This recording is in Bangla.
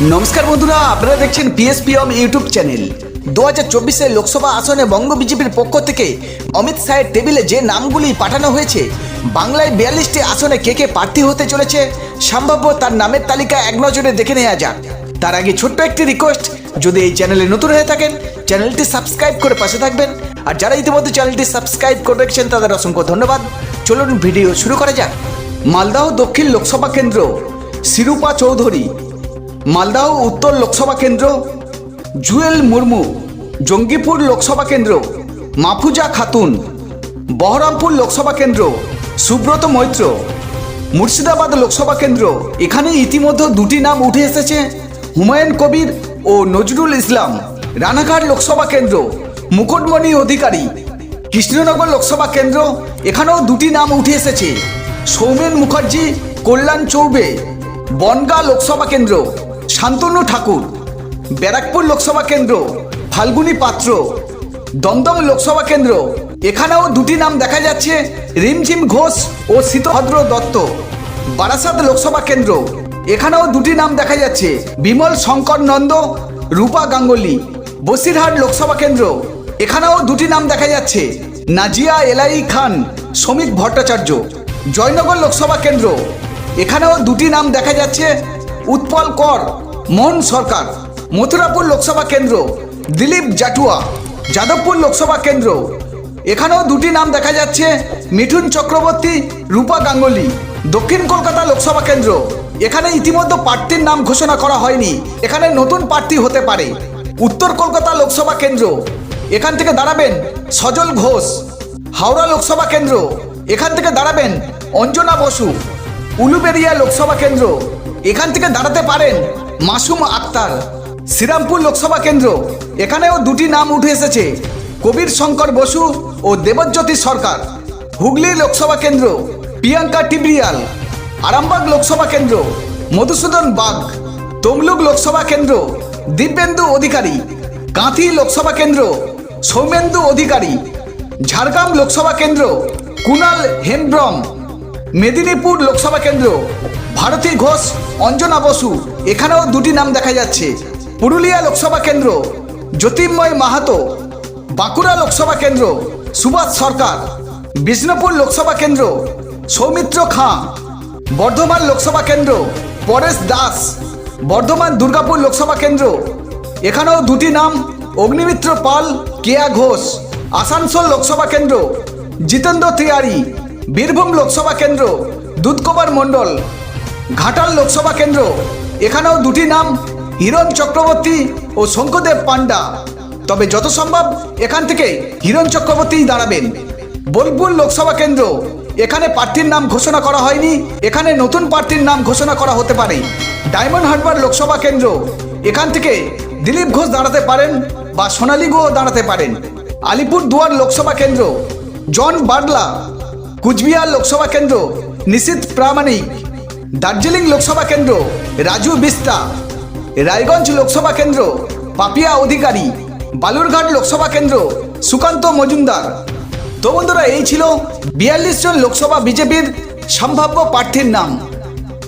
নমস্কার বন্ধুরা, আপনারা দেখছেন পিএসপিএম ইউটিউব চ্যানেল দু হাজার চব্বিশের লোকসভা আসনে বঙ্গ বিজেপির পক্ষ থেকে অমিত শাহের টেবিলে যে নামগুলি পাঠানো হয়েছে, বাংলায় বিয়াল্লিশটি আসনে কে কে প্রার্থী হতে চলেছে, সম্ভাব্য তার নামের তালিকা এক নজরে দেখে নেওয়া যাক। তার আগে ছোট্ট একটি রিকোয়েস্ট যদি এই চ্যানেলে নতুন হয়ে থাকেন চ্যানেলটি সাবস্ক্রাইব করে পাশে থাকবেন। আর যারা ইতিমধ্যে চ্যানেলটি সাবস্ক্রাইব করে রেখেছেন, তাদের অসংখ্য ধন্যবাদ। চলুন ভিডিও শুরু করা যাক। মালদাহ দক্ষিণ লোকসভা কেন্দ্র, শিরূপা চৌধুরী মালদাহ উত্তর লোকসভা কেন্দ্র, জুয়েল মুর্মু, জঙ্গিপুর লোকসভা কেন্দ্র, মাফুজা খাতুন, বহরমপুর লোকসভা কেন্দ্র, সুব্রত মৈত্র, মুর্শিদাবাদ লোকসভা কেন্দ্র। এখানে ইতিমধ্যে দুটি নাম উঠে এসেছে, হুমায়ুন কবির ও নজরুল ইসলাম। রানাঘাট লোকসভা কেন্দ্র, মুকুটমণি অধিকারী। কৃষ্ণনগর লোকসভা কেন্দ্র, এখানেও দুটি নাম উঠে এসেছে। সৌমেন মুখার্জি, কল্যাণ চৌবে, বনগা লোকসভা কেন্দ্র। শান্তনু ঠাকুর, ব্যারাকপুর লোকসভা কেন্দ্র, ফাল্গুনী পাত্র, দমদম লোকসভা কেন্দ্র। এখানেও দুটি নাম দেখা যাচ্ছে, রিমঝিম ঘোষ ও শীতভদ্র দত্ত। বারাসাত লোকসভা কেন্দ্র, এখানেও দুটি নাম দেখা যাচ্ছে, বিমল শঙ্কর নন্দ, রূপা গাঙ্গুলি। বসিরহাট লোকসভা কেন্দ্র, এখানেও দুটি নাম দেখা যাচ্ছে, নাজিয়া এলাই খান, শ্রমিক ভট্টাচার্য। জয়নগর লোকসভা কেন্দ্র, এখানেও দুটি নাম দেখা যাচ্ছে, উৎপল কর মোহন সরকার, মথুরাপুর লোকসভা কেন্দ্র, দিলীপ জাটুয়া, যাদবপুর লোকসভা কেন্দ্র। এখানেও দুটি নাম দেখা যাচ্ছে, মিঠুন চক্রবর্তী, রূপা গাঙ্গুলি। দক্ষিণ কলকাতা লোকসভা কেন্দ্র। এখানে ইতিমধ্যে প্রার্থীর নাম ঘোষণা করা হয়নি। এখানে নতুন প্রার্থী হতে পারে। উত্তর কলকাতা লোকসভা কেন্দ্র। এখান থেকে দাঁড়াবেন সজল ঘোষ। হাওড়া লোকসভা কেন্দ্র। এখান থেকে দাঁড়াবেন অঞ্জনা বসু। উলুবেরিয়া লোকসভা কেন্দ্র। এখান থেকে দাঁড়াতে পারেন মাসুম আক্তার, শ্রীরামপুর লোকসভা কেন্দ্র। এখানেও দুটি নাম উঠে এসেছে, কবির শঙ্কর বসু ও দেবজ্যোতি সরকার। হুগলি লোকসভা কেন্দ্র, প্রিয়াঙ্কা টিবরিয়াল। আরামবাগ লোকসভা কেন্দ্র, মধুসূদন বাগ। তমলুক লোকসভা কেন্দ্র দিব্যেন্দু অধিকারী। কাঁথি লোকসভা কেন্দ্র, সৌমেন্দু অধিকারী। ঝাড়গ্রাম লোকসভা কেন্দ্র, কুনাল হেমব্রম। মেদিনীপুর লোকসভা কেন্দ্র ভারতী ঘোষ অঞ্জনা বসু, এখানেও দুটি নাম দেখা যাচ্ছে। পুরুলিয়া লোকসভা কেন্দ্র, জ্যোতির্ময় মাহাতো, বাঁকুড়া লোকসভা কেন্দ্র, সুভাষ সরকার, বিষ্ণুপুর লোকসভা কেন্দ্র, সৌমিত্র খাঁ, বর্ধমান লোকসভা কেন্দ্র, পরেশ দাস, বর্ধমান দুর্গাপুর লোকসভা কেন্দ্র, এখানেও দুটি নাম, অগ্নিমিত্র পাল, কেয়া ঘোষ, আসানসোল লোকসভা কেন্দ্র, জিতেন্দ্র তিওয়ারি বীরভূম লোকসভা কেন্দ্র দুধকুমার মণ্ডল, ঘাটাল লোকসভা কেন্দ্র, এখানেও দুটি নাম, হিরণ চক্রবর্তী ও শঙ্করদেব পান্ডা তবে যত সম্ভব এখান থেকে হিরণ চক্রবর্তীই দাঁড়াবেন। বোলপুর লোকসভা কেন্দ্র, এখানে প্রার্থীর নাম ঘোষণা করা হয়নি, এখানে নতুন প্রার্থীর নাম ঘোষণা করা হতে পারে। ডায়মন্ড হারবার লোকসভা কেন্দ্র, এখান থেকে দিলীপ ঘোষ দাঁড়াতে পারেন বা সোনালী গুহ দাঁড়াতে পারেন। আলিপুর দুয়ার লোকসভা কেন্দ্র, জন বার্লা কুচবিহার লোকসভা কেন্দ্র, নিশীত প্রামাণিক, দার্জিলিং লোকসভা কেন্দ্র, রাজু বিস্তা রায়গঞ্জ লোকসভা কেন্দ্র, পাপিয়া অধিকারী, বালুরঘাট লোকসভা কেন্দ্র, সুকান্ত মজুমদার। তো বন্ধুরা, এই ছিল বিয়াল্লিশ জন লোকসভা বিজেপির সম্ভাব্য প্রার্থীর নাম।